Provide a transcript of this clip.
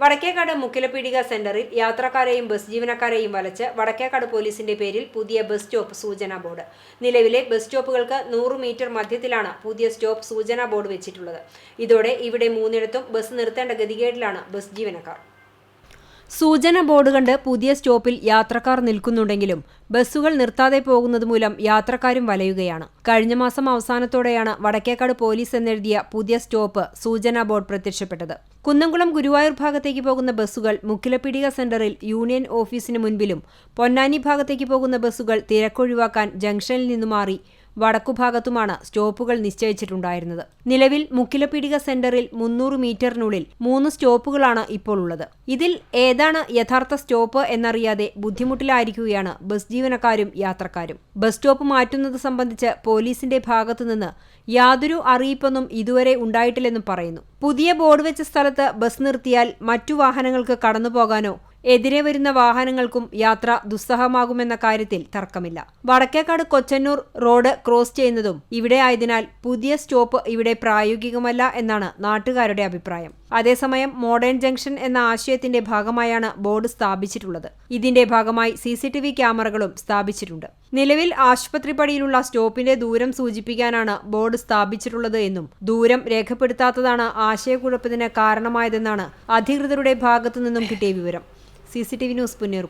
വടക്കേക്കാട് മുക്കിലപ്പീടിക സെന്ററിൽ യാത്രക്കാരെയും ബസ് ജീവനക്കാരെയും വലച്ച് വടക്കേക്കാട് പോലീസിന്റെ പേരിൽ പുതിയ ബസ് സ്റ്റോപ്പ് സൂചനാ ബോർഡ്. നിലവിലെ ബസ് സ്റ്റോപ്പുകൾക്ക് നൂറ് മീറ്റർ മധ്യത്തിലാണ് പുതിയ സ്റ്റോപ്പ് സൂചനാ ബോർഡ് വെച്ചിട്ടുള്ളത്. ഇതോടെ ഇവിടെ മൂന്നിടത്തും ബസ് നിർത്തേണ്ട ഗതികേടിലാണ് ബസ് ജീവനക്കാർ. സൂചന ബോർഡ് കണ്ട് പുതിയ സ്റ്റോപ്പിൽ യാത്രക്കാർ നിൽക്കുന്നുണ്ടെങ്കിലും ബസ്സുകൾ നിർത്താതെ പോകുന്നത് മൂലം യാത്രക്കാരും വലയുകയാണ്. കഴിഞ്ഞ മാസം അവസാനത്തോടെയാണ് വടക്കേക്കാട് പോലീസ് എന്നെഴുതിയ പുതിയ സ്റ്റോപ്പ് സൂചനാ ബോർഡ് പ്രത്യക്ഷപ്പെട്ടത്. കുന്നംകുളം ഗുരുവായൂർ ഭാഗത്തേക്ക് പോകുന്ന ബസ്സുകൾ മുക്കിലപ്പിടിക സെന്ററിൽ യൂണിയൻ ഓഫീസിന് മുൻപിലും പൊന്നാനി ഭാഗത്തേക്ക് പോകുന്ന ബസ്സുകൾ തിരക്കൊഴിവാക്കാൻ ജംഗ്ഷനിൽ നിന്നു മാറി വടക്കുഭാഗത്തുമാണ് സ്റ്റോപ്പുകൾ നിശ്ചയിച്ചിട്ടുണ്ടായിരുന്നത്. നിലവിൽ മുക്കിലപീടിക സെന്ററിൽ മുന്നൂറ് മീറ്ററിനുള്ളിൽ മൂന്ന് സ്റ്റോപ്പുകളാണ് ഇപ്പോൾ ഉള്ളത്. ഇതിൽ ഏതാണ് യഥാർത്ഥ സ്റ്റോപ്പ് എന്നറിയാതെ ബുദ്ധിമുട്ടിലായിരിക്കുകയാണ് ബസ് ജീവനക്കാരും യാത്രക്കാരും. ബസ് സ്റ്റോപ്പ് മാറ്റുന്നത് സംബന്ധിച്ച് പോലീസിന്റെ ഭാഗത്തുനിന്ന് യാതൊരു അറിയിപ്പൊന്നും ഇതുവരെ ഉണ്ടായിട്ടില്ലെന്നും പറയുന്നു. പുതിയ ബോർഡ് വെച്ച സ്ഥലത്ത് ബസ് നിർത്തിയാൽ മറ്റു വാഹനങ്ങൾക്ക് കടന്നുപോകാനോ എതിരെ വരുന്ന വാഹനങ്ങൾക്കും യാത്ര ദുസ്സഹമാകുമെന്ന കാര്യത്തിൽ തർക്കമില്ല. വടക്കേക്കാട് കൊച്ചന്നൂർ റോഡ് ക്രോസ് ചെയ്യുന്നതും ഇവിടെ ആയതിനാൽ പുതിയ സ്റ്റോപ്പ് ഇവിടെ പ്രായോഗികമല്ല എന്നാണ് നാട്ടുകാരുടെ അഭിപ്രായം. അതേസമയം മോഡേൺ ജംഗ്ഷൻ എന്ന ആശയത്തിന്റെ ഭാഗമായാണ് ബോർഡ് സ്ഥാപിച്ചിട്ടുള്ളത്. ഇതിന്റെ ഭാഗമായി സി സി ടി വി ക്യാമറകളും സ്ഥാപിച്ചിട്ടുണ്ട്. നിലവിൽ ആശുപത്രി പടിയിലുള്ള സ്റ്റോപ്പിന്റെ ദൂരം സൂചിപ്പിക്കാനാണ് ബോർഡ് സ്ഥാപിച്ചിട്ടുള്ളത് എന്നും ദൂരം രേഖപ്പെടുത്താത്തതാണ് ആശയക്കുഴപ്പത്തിന് കാരണമായതെന്നാണ് അധികൃതരുടെ ഭാഗത്തു നിന്നും കിട്ടിയ വിവരം. C C T V news Punnur